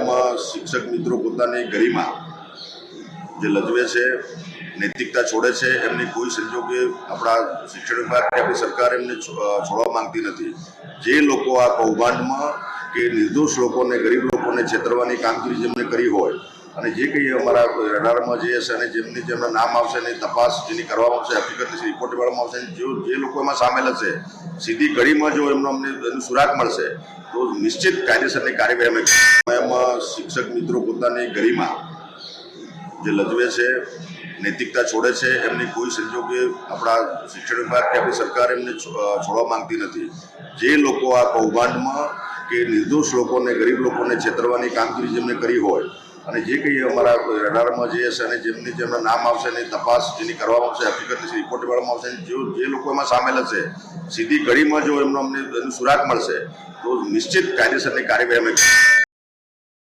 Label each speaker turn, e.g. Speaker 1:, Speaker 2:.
Speaker 1: એમાં શિક્ષક મિત્રો પોતાની ગરિમા જે લજવે છે, નૈતિકતા છોડે છે, એમની કોઈ સંજોગે આપણા શિક્ષણ વિભાગ કે આપણી સરકાર એમને છોડવા માંગતી નથી. જે લોકો આ કૌભાંડમાં કે નિર્દોષ લોકોને, ગરીબ લોકોને છેતરવાની કામગીરી જેમને કરી હોય અને જે કંઈ અમારા રડારમાં જે હશે અને જેમની જેમના નામ આવશે એની તપાસ જેની કરવામાં આવશે, હકીકતની રિપોર્ટ કરવામાં આવશે જે લોકો એમાં સામેલ હશે સીધી કડીમાં જો એમનો અમને એનું સુરાગ મળશે, તો નિશ્ચિત કાયદેસરની કાર્યવાહી અમે એમાં શિક્ષક મિત્રો પોતાની ગરિમા જે લજવે છે, નૈતિકતા છોડે છે, એમની કોઈ સંજોગે આપણા શિક્ષણ વિભાગ કે આપણી સરકાર એમને છોડવા માંગતી નથી. જે લોકો આ કૌભાંડમાં કે નિર્દોષ લોકોને, ગરીબ લોકોને છેતરવાની કામગીરી જેમને કરી હોય અને જે કંઈ અમારા રડારમાં જે હશે અને જેમની જેમના નામ આવશે એની તપાસ જેની કરવામાં આવશે, હકીકતની રિપોર્ટ કરવામાં આવશે જે જો લોકો એમાં સામેલ હશે, સીધી કડીમાં જો એમનો અમને સુરાગ મળશે, તો નિશ્ચિત કાયદેસરની કાર્યવાહી અમે.